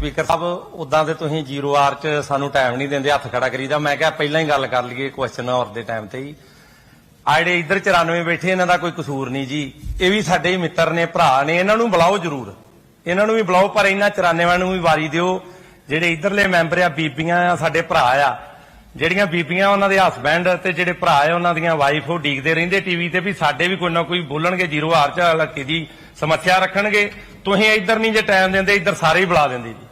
Speaker ਸਾਹਿਬ ਉਦਾਂ ਤੇ ਤੁਸੀਂ 0 ਆਰ ਚ ਸਾਨੂੰ ਟਾਈਮ ਨਹੀਂ ਦਿੰਦੇ, ਹੱਥ ਖੜਾ ਕਰੀਦਾ। ਮੈਂ ਕਿਹਾ ਪਹਿਲਾਂ ਹੀ ਗੱਲ ਕਰ ਲਈਏ ਕੁਐਸਚਨ ਔਰ ਦੇ ਟਾਈਮ ਤੇ ਹੀ। ਆ ਜਿਹੜੇ ਇੱਧਰ 94 ਬੈਠੇ, ਇਹਨਾਂ ਦਾ ਕੋਈ ਕਸੂਰ ਨਹੀਂ ਜੀ। ਇਹ ਵੀ ਸਾਡੇ ਹੀ ਮਿੱਤਰ ਨੇ, ਭਰਾ ਨੇ, ਇਹਨਾਂ ਨੂੰ ਬੁਲਾਓ ਜ਼ਰੂਰ। ਇਹਨਾਂ ਨੂੰ ਵੀ ਬੁਲਾਓ, ਪਰ ਇਹਨਾਂ 94 ਨੂੰ ਵੀ ਵਾਰੀ ਦਿਓ। ਜਿਹੜੇ ਇੱਧਰਲੇ ਮੈਂਬਰ ਆ, ਬੀਬੀਆਂ ਆ, ਸਾਡੇ ਭਰਾ ਆ। ਜਿਹੜੀਆਂ ਬੀਬੀਆਂ ਉਹਨਾਂ ਦੇ ਹਸਬੈਂਡ ਤੇ ਜਿਹੜੇ ਭਰਾ ਆ, ਉਹਨਾਂ ਦੀਆਂ ਵਾਈਫ ਉਹ ਡੀਕਦੇ ਰਹਿੰਦੇ ਟੀਵੀ ਤੇ ਵੀ ਸਾਡੇ ਵੀ ਕੋਈ ਨਾ ਕੋਈ ਬੋਲਣਗੇ, ਜ਼ੀਰੋ ਹਾਰ ਚ ਇਲਾਕੇ ਦੀ ਸਮੱਸਿਆ ਰੱਖਣਗੇ। ਤੁਸੀਂ ਇੱਧਰ ਨਹੀਂ ਜੇ ਟਾਈਮ ਦਿੰਦੇ, ਇੱਧਰ ਸਾਰੇ ਹੀ ਬੁਲਾ ਦਿੰਦੇ ਜੀ।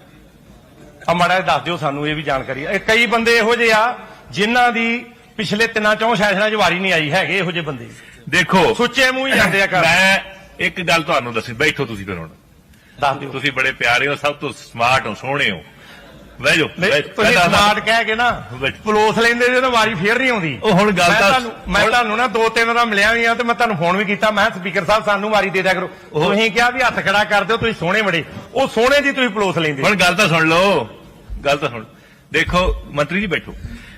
ਆ ਮਾੜਾ ਦੱਸ ਦਿਓ ਸਾਨੂੰ ਇਹ ਵੀ ਜਾਣਕਾਰੀ। ਇਹ ਕਈ ਬੰਦੇ ਇਹੋ ਜਿਹੇ ਆ ਜਿਨ੍ਹਾਂ ਦੀ ਪਿਛਲੇ ਤਿੰਨਾਂ ਚੌਂ ਸੈਸ਼ਨਾਂ 'ਚ ਵਾਰੀ ਨਹੀਂ ਆਈ ਹੈਗੇ ਇਹੋ ਜਿਹੇ ਬੰਦੇ। ਦੇਖੋ ਸੁੱਚੇ ਮੂੰਹ ਹੀ ਜਾਂਦੇ ਆ ਕਰ ਮੈਂ ਇੱਕ ਗੱਲ ਤੁਹਾਨੂੰ ਦੱਸੀ ਬੈਠੋ ਤੁਸੀਂ ਫਿਰ ਹੁਣ। ਦੱਸ ਦਿਓ। ਤੁਸੀਂ ਬੜੇ ਪਿਆਰੇ ਹੋ ਸਭ ਤੋਂ ਸਮਾਰਟ ਹੋ ਸੋਹਣੇ ਹੋ। ਬਹਿ ਜਾਓ ਤੁਸੀਂ ਸਮਾਰਟ ਕਹਿ ਕੇ ਨਾ। ਪਲੋਸ ਲੈਂਦੇ ਜੇ ਤਾਂ ਵਾਰੀ ਫੇਰ ਨਹੀਂ ਆਉਂਦੀ। ਉਹ ਹੁਣ ਗੱਲ ਤਾਂ- ਮੈਂ ਤੁਹਾਨੂੰ ਨਾ ਦੋ ਤਿੰਨ ਵਾਰ ਮਿਲਿਆ ਵੀ ਆ ਤੇ ਮੈਂ ਤੁਹਾਨੂੰ ਫੋਨ ਵੀ ਕੀਤਾ ਮੈਂ ਸਪੀਕਰ ਸਾਹਿਬ ਸਾਨੂੰ ਵਾਰੀ ਦੇ ਦਿਆ ਕਰੋ। ਤੁਸੀਂ ਕਿਹਾ ਵੀ ਹੱਥ ਖੜਾ ਕਰ ਦਿਓ ਤੁਸੀਂ ਸੋਹਣੇ ਬੜੇ। ਉਹ ਸੋਹਣੇ ਦੀ ਤੁਸੀਂ ਪਲੋਸ ਲੈਂਦੇ। ਹੁਣ ਗੱਲ ਤਾਂ ਸੁਣ ਲਓ। ਗੱਲ ਤਾਂ ਸੁਣ ਦੇਖੋ ਮੰਤਰੀ ਜੀ ਬੈਠੋ।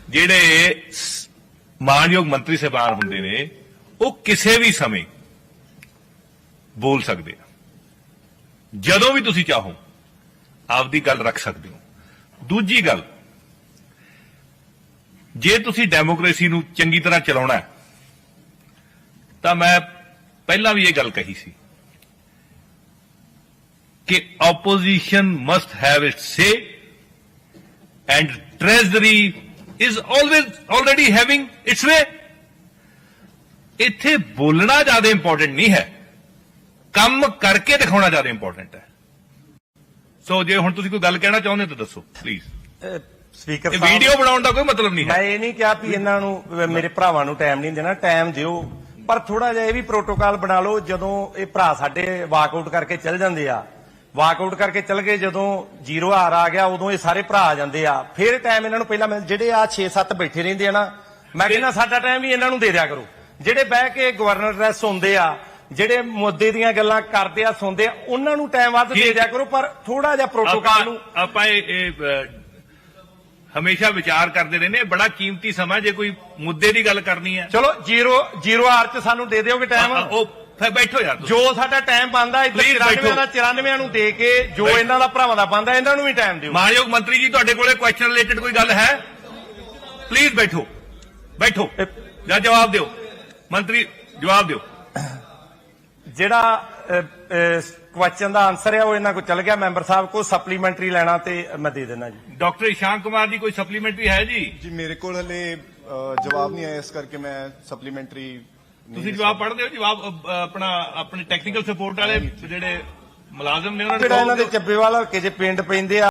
ਜਿਹੜੇ ਮਾਨਯੋਗ ਮੰਤਰੀ ਸਾਹਿਬਾਨ ਹੁੰਦੇ ਨੇ ਉਹ ਕਿਸੇ ਵੀ ਸਮੇਂ ਬੋਲ ਸਕਦੇ ਆ। ਜਦੋਂ ਵੀ ਤੁਸੀਂ ਚਾਹੋ ਆਪਦੀ ਗੱਲ ਰੱਖ ਸਕਦੇ ਹੋ। ਦੂਜੀ ਗੱਲ ਜੇ ਤੁਸੀਂ ਡੈਮੋਕ੍ਰੇਸੀ ਨੂੰ ਚੰਗੀ ਤਰ੍ਹਾਂ ਚਲਾਉਣਾ ਹੈ, ਤਾਂ ਮੈਂ ਪਹਿਲਾਂ ਵੀ ਇਹ ਗੱਲ ਕਹੀ ਸੀ ਕਿ opposition must have its say and treasury is always already having its way. ਇੱਥੇ ਬੋਲਣਾ ਜ਼ਿਆਦਾ ਇੰਪੋਰਟੈਂਟ ਨਹੀਂ ਹੈ। ਕੰਮ ਕਰਕੇ ਦਿਖਾਉਣਾ ਜ਼ਿਆਦਾ ਇੰਪੋਰਟੈਂਟ ਹੈ। ਸੋ ਜੇ ਹੁਣ ਤੁਸੀਂ ਕੋਈ ਗੱਲ ਕਹਿਣਾ ਚਾਹੁੰਦੇ ਹੋ ਤਾਂ ਦੱਸੋ ਪਲੀਜ਼ ਸਪੀਕਰ ਸਾਹਿਬ ਵੀਡੀਓ ਬਣਾਉਣ ਦਾ ਕੋਈ ਮਤਲਬ ਨਹੀਂ ਮੈਂ ਹੈ ਇਹ ਨਹੀਂ ਕਿਹਾ ਵੀ ਇਹਨਾਂ ਨੂੰ ਮੇਰੇ ਭਰਾਵਾਂ ਨੂੰ ਟਾਈਮ ਨਹੀਂ ਦੇਣਾ ਟਾਈਮ ਦਿਓ। ਪਰ ਥੋੜਾ ਜਿਹਾ ਇਹ ਵੀ ਪ੍ਰੋਟੋਕਾਲ ਬਣਾ ਲਓ ਜਦੋਂ ਇਹ ਭਰਾ ਸਾਡੇ ਵਾਕਆਊਟ ਕਰਕੇ ਚੱਲ ਜਾਂਦੇ ਆ ਵਾਕਆਊਟ ਕਰਕੇ ਚੱਲ ਗਏ ਜਦੋਂ ਜ਼ੀਰੋ ਹਾਰ ਆ ਗਿਆ ਉਦੋਂ ਇਹ ਸਾਰੇ ਭਰਾ ਆ ਜਾਂਦੇ ਆ। ਫਿਰ ਟਾਈਮ ਇਹਨਾਂ ਨੂੰ ਪਹਿਲਾਂ ਮਿਲ ਜਿਹੜੇ ਆ 6-7 ਬੈਠੇ ਰਹਿੰਦੇ ਆ ਨਾ ਮੈਂ ਕਹਿੰਦਾ ਸਾਡਾ ਟਾਈਮ ਵੀ ਇਹਨਾਂ ਨੂੰ ਦੇ ਦਿਆ ਕਰੋ। ਜਿਹੜੇ ਬਹਿ ਕੇ ਗਵਰਨਰ ਡਰੈਸ ਹੁੰਦੇ ਆ ਜਿਹੜੇ ਮੁੱਦੇ ਦੀਆਂ ਗੱਲਾਂ ਕਰਦੇ ਆ ਸੁਣਦੇ ਆ ਉਹਨਾਂ ਨੂੰ ਟਾਈਮ ਵੱਧ ਦੇ ਠੀਕ। ਦਿਆ ਕਰੋ ਪਰ ਥੋੜਾ ਜਿਹਾ ਪ੍ਰੋਟੋਕਾਲ ਨੂੰ ਆਪਾਂ ਆਪਾਂ ਇਹ ਹਮੇਸ਼ਾ ਵਿਚਾਰ ਕਰਦੇ ਰਹਿੰਦੇ ਇਹ ਬੜਾ ਕੀਮਤੀ ਸਮਾਂ ਜੇ ਕੋਈ ਮੁੱਦੇ ਦੀ ਗੱਲ ਕਰਨੀ ਹੈ ਚਲੋ ਜ਼ੀਰੋ ਜ਼ੀਰੋ ਹਾਰ ਚ ਸਾਨੂੰ ਦੇ ਦਿਓਗੇ ਟਾਈਮ ਉਹ ਫਿਰ ਬੈਠੋ ਯਾਰ ਤੁਸੀਂ। ਜੋ ਸਾਡਾ ਟਾਈਮ ਬੰਦਾ ਇੱਧਰ Please 94 ਦਾ ਬੈਠੋ। 94 ਨੂੰ ਦੇ ਕੇ ਜੋ ਬੈਠੋ। ਇਹਨਾਂ ਦਾ ਭਰਾਵਾਂ ਦਾ ਬੰਦਾ ਇਹਨਾਂ ਨੂੰ ਵੀ ਟਾਈਮ ਦਿਓ। ਮਾਨਯੋਗ ਮੰਤਰੀ ਜੀ ਤੁਹਾਡੇ ਕੋਲੇ ਕੁਐਸਚਨ ਰਿਲੇਟਡ ਕੋਈ ਗੱਲ ਹੈ? ਪਲੀਜ਼ ਬੈਠੋ। ਬੈਠੋ। ਜਾਂ ਜਵਾਬ ਦਿਓ। ਮੰਤਰੀ ਜਵਾਬ ਦਿਓ। ਜਿਹੜਾ ਕੁਐਸਚਨ ਦਾ ਆਨਸਰ ਹੈ ਉਹ ਇਹਨਾਂ ਕੋ ਚੱਲ ਗਿਆ। ਮੈਂਬਰ ਸਾਹਿਬ ਕੋ ਸਪਲੀਮੈਂਟਰੀ ਲੈਣਾ ਤੇ ਮੈਂ ਦੇ ਦੇਣਾ ਜੀ। ਡਾਕਟਰ ਇਸ਼ਾਨ ਕੁਮਾਰ ਦੀ ਕੋਈ ਸਪਲੀਮੈਂਟਰੀ ਹੈ ਜੀ? ਜੀ ਮੇਰੇ ਕੋਲ ਹਲੇ ਅ, ਜਵਾਬ ਨਹੀਂ ਆਇਆ ਇਸ ਕਰਕੇ ਮੈਂ ਸਪਲੀਮੈਂਟਰੀ ਤੁਸੀਂ ਜਵਾਬ ਪੜ੍ਹਦੇ ਹੋ ਜਵਾਬ ਅ, ਆਪਣਾ ਆਪਣੇ ਟੈਕਨੀਕਲ ਸਪੋਰਟ ਵਾਲੇ ਜਿਹੜੇ ਮੁਲਾਜ਼ਮ ਨੇ ਉਹਨਾਂ ਨੇ ਜਿਹੜਾ ਇਹਨਾਂ ਦੇ। ਚੱਬੇਵਾਲ ਹਲਕੇ 'ਚ ਪਿੰਡ ਪੈਂਦੇ ਆ